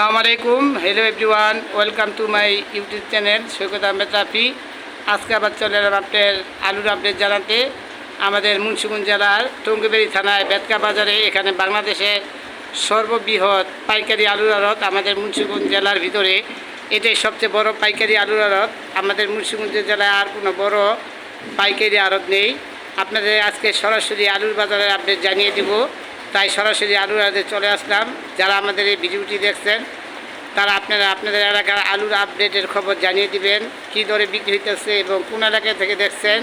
আসসালামু আলাইকুম। Hello everyone welcome to my YouTube channel Saikat Ahmed Rafi আজকে আবার চলে এলাম আপনার আলুর আপডেট জানাতে। আমাদের মুন্সিগঞ্জ জেলার টঙ্গিবাড়ি থানায় বেতকা বাজারে, এখানে বাংলাদেশের সর্ববৃহৎ পাইকারি আলুর আড়ত আমাদের মুন্সিগঞ্জ জেলার ভিতরে। এটাই সবচেয়ে বড় পাইকারি আলুর আড়ত। আমাদের মুন্সিগঞ্জ জেলায় আর কোনো বড় পাইকারি আড়ত নেই। আপনাদের আজকে সরাসরি আলুর বাজারের আপডেট জানিয়ে দিব। তাই সরাসরি আলুর আড়তে চলে আসলাম। যারা আমাদের এই ভিডিওটি দেখছেন, তারা আপনারা আপনাদের এলাকার আলুর আপডেটের খবর জানিয়ে দিবেন, কী দরে বিক্রি হইতেছে এবং কোন এলাকা থেকে দেখছেন।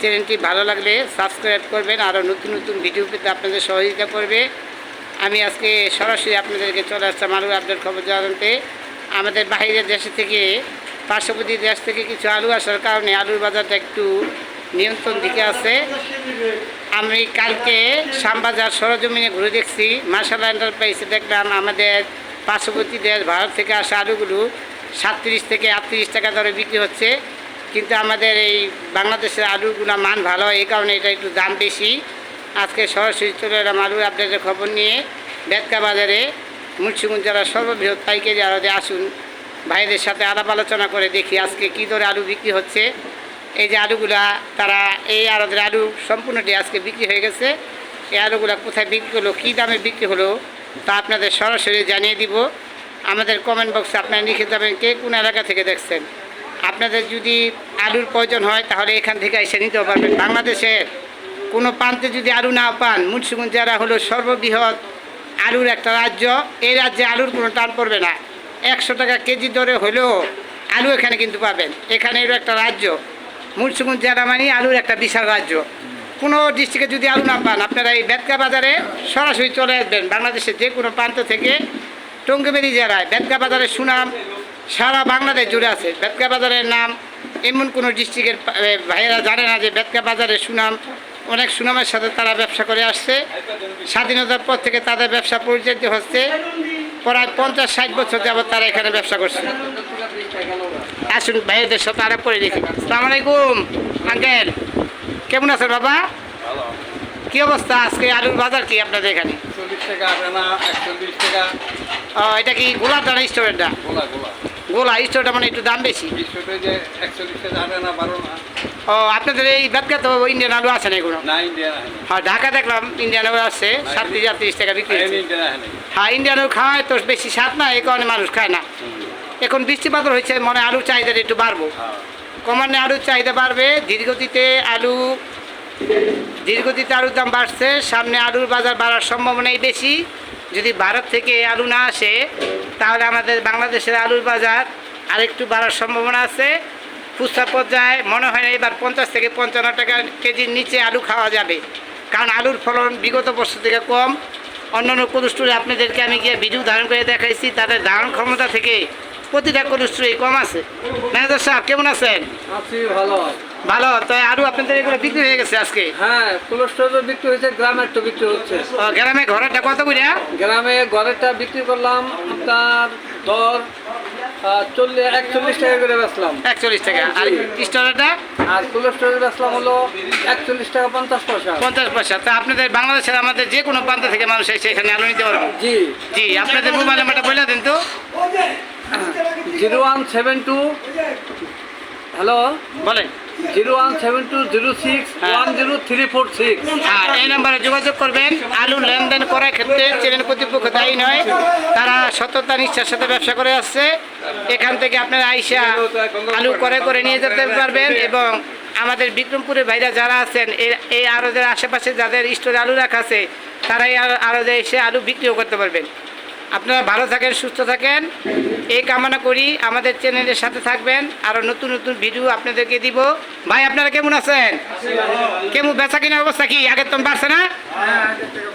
চ্যানেলটি ভালো লাগলে সাবস্ক্রাইব করবেন, আরও নতুন নতুন ভিডিও পেতে আপনাদের সহযোগিতা করবে। আমি আজকে সরাসরি আপনাদেরকে চলে আসলাম আলুর আপডেট খবর জানাতে। আমাদের বাইরের দেশ থেকে, পার্শ্ববর্তী দেশ থেকে কিছু আলু আসার কারণে আলুর বাজারটা একটু নিয়ন্ত্রণ দিকে আছে। আমি কালকে শ্যামবাজার সরজমিনে ঘুরে দেখছি। মার্শাল এন্টারপ্রাইসে দেখলাম আমাদের পার্শ্ববর্তী দেশ ভারত থেকে আসা আলুগুলো সাতত্রিশ থেকে আটত্রিশ টাকা দরে বিক্রি হচ্ছে। কিন্তু আমাদের এই বাংলাদেশের আলুগুলো মান ভালো, এই কারণে এটা একটু দাম বেশি। আজকে সরাসরি চলে এলাম আলুর আপডেটের খবর নিয়ে। বেতকা বাজারে মুন্সিগঞ্জ জেলার সর্ববৃহৎ পাইকারি আড়তে আসুন। ভাইদের সাথে আলাপ আলোচনা করে দেখি আজকে কী দরে আলু বিক্রি হচ্ছে। এই যে আলুগুলা, তারা এই আড়তের আলু সম্পূর্ণটি আজকে বিক্রি হয়ে গেছে। এই আলুগুলা কোথায় বিক্রি হলো, কী দামে বিক্রি হলো, তা আপনাদের সরাসরি জানিয়ে দিব। আমাদের কমেন্ট বক্সে আপনারা লিখে যাবেন কে কোন এলাকা থেকে দেখছেন। আপনাদের যদি আলুর প্রয়োজন হয়, তাহলে এখান থেকে এসে নিতে পারবেন। বাংলাদেশের কোনো প্রান্তে যদি আলু না পান, মুন্সিগঞ্জ জেলা হলো সর্ববৃহৎ আলুর একটা রাজ্য। এই রাজ্যে আলুর কোনো টান পড়বে না। একশো টাকা কেজি দরে হলেও আলু এখানে কিন্তু পাবেন। এখানে একটা রাজ্য। মুন্সিগঞ্জ জেলা মানে আলুর একটা বিশাল রাজ্য। কোনো ডিস্ট্রিক্টে যদি আলু না পান, আপনারা এই বেতকা বাজারে সরাসরি চলে আসবেন। বাংলাদেশের যে কোনো প্রান্ত থেকে টঙ্গিবেরি জেলায় বেতকা বাজারের সুনাম সারা বাংলাদেশ জুড়ে আছে। বেতকা বাজারের নাম এমন কোনো ডিস্ট্রিক্টের ভাইয়েরা জানে না যে বেতকা বাজারের সুনাম অনেক সুনামের সাথে তারা ব্যবসা করে আসছে। স্বাধীনতার পর থেকে তাদের ব্যবসা পরিচালিত হচ্ছে। প্রায় পঞ্চাশ ষাট বছর যাব তারা এখানে ব্যবসা করছে। আসুন ভাইদের সাথে আরও করে দেখি। সালাম আলাইকুম আঙ্কেল। কেমন আছেন বাবা? কি অবস্থা আজকে? আলুর বাজার কি আপনাদের এখানে? চল্লিশ টাকা টাকা। ও, এটা কি গোলাপ দানা গোলা গোলা গোলা স্টোরটা মানে একটু দাম বেশি? ও আপনাদের এই বাদকা তো ইন্ডিয়ান আলু আছে না এগুলো হ্যাঁ ঢাকা দেখলাম ইন্ডিয়ান আলু আছে সাতত্রিশ আটত্রিশ টাকা বিক্রি হ্যাঁ ইন্ডিয়ান আলু খাওয়ায় তো বেশি স্বাদ না এই কারণে মানুষ খায় না। এখন বৃষ্টিপাত হয়েছে মনে আলুর চাহিদাটা একটু বাড়বো। হ্যাঁ। ক্রমান্বয়ে আলুর চাহিদা বাড়বে ধীরগতিতে আলু ধীরগতিতে আলুর দাম বাড়ছে সামনে আলুর বাজার বাড়ার সম্ভাবনাই বেশি। যদি ভারত থেকে আলু না আসে, তাহলে আমাদের বাংলাদেশের আলুর বাজার আরেকটু বাড়ার সম্ভাবনা আছে। খুচরা পর্যায়ে মনে হয় না এবার পঞ্চাশ থেকে পঞ্চান্ন টাকা কেজির নিচে আলু খাওয়া যাবে। কারণ আলুর ফলন বিগত বছর থেকে কম। অন্যান্য কোল্ড স্টোরে আপনাদেরকে আমি গিয়ে ভিডিও ধারণ করে দেখাইছি, তাদের ধারণ ক্ষমতা থেকে প্রতিটা কোল্ড কম আছে। ম্যানেজার সাহেব কেমন আছেন? আছি, ভালো। ভালো তাই আলু আপনাদের এগুলো বিক্রি হয়ে গেছে আজকে? হ্যাঁ কোলেস্টোরও বিক্রি হয়েছে গ্রামের তো বিক্রি হচ্ছে। গ্রামে ঘরেরটা কত করে? গ্রামে ঘরেরটা বিক্রি করলাম আপনার দর চল্লিশ একচল্লিশ টাকা করে বেচলাম। একচল্লিশ টাকা। আর স্টোরেরটা? আর কোলেস্টোরে বেচলাম হলো একচল্লিশ টাকা পঞ্চাশ পয়সা। পঞ্চাশ পয়সা। তা আপনাদের বাংলাদেশের আমাদের যে কোনো প্রান্ত থেকে মানুষ এসে এখানে আলু নিতে পারবে? জি। জি আপনাদের মোবাইল নাম্বারটা বলে দেন তো। Zero one seven two hello? বলেন। Zero one seven two zero six one zero three four six. আর এই নাম্বারে যোগাযোগ করবেন। আলু লেনদেন করার ক্ষেত্রে চ্যানেল কর্তৃপক্ষ দায়ী নয়। তারা সততা নিষ্ঠার সাথে ব্যবসা করে আসছে। এখান থেকে আপনারা আইসা আলু করে করে নিয়ে যেতে পারবেন এবং আমাদের বিক্রমপুরের ভাইরা যারা আছেন এই- এই আড়দের আশেপাশে যাদের স্টোরে আলু রাখা আছে তারাই আড়দে এসে আলু বিক্রিও করতে পারবেন। আপনারা ভালো থাকেন, সুস্থ থাকেন। এই কামনা করি আমাদের চ্যানেলের সাথে থাকবেন। আরও নতুন নতুন ভিডিও আপনাদেরকে দিব। ভাই, আপনারা কেমন আছেন? কেমন, বেচা কিনা অবস্থা কি? আগের তো বাড়ছে না?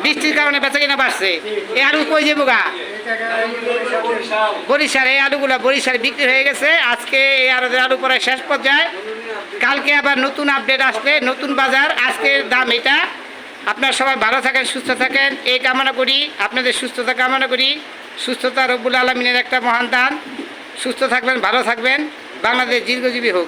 বৃষ্টির কারণে বেচা কিনা বাড়ছে। এই আলু কই যাব গা? বরিশাল। এই আলুগুলো বরিশাল বিক্রি হয়ে গেছে। আজকে এই আলু আলু প্রায় শেষ পর্যায়ে। কালকে আবার নতুন আপডেট আসবে, নতুন বাজার। আজকের দাম এটা। আপনারা সবাই ভালো থাকেন, সুস্থ থাকেন। এই কামনা করি, আপনাদের সুস্থতা কামনা করি। সুস্থতা রব্বুল আলমিনের একটা মহান দান। সুস্থ থাকবেন, ভালো থাকবেন। বাংলাদেশ দীর্ঘজীবী হোক।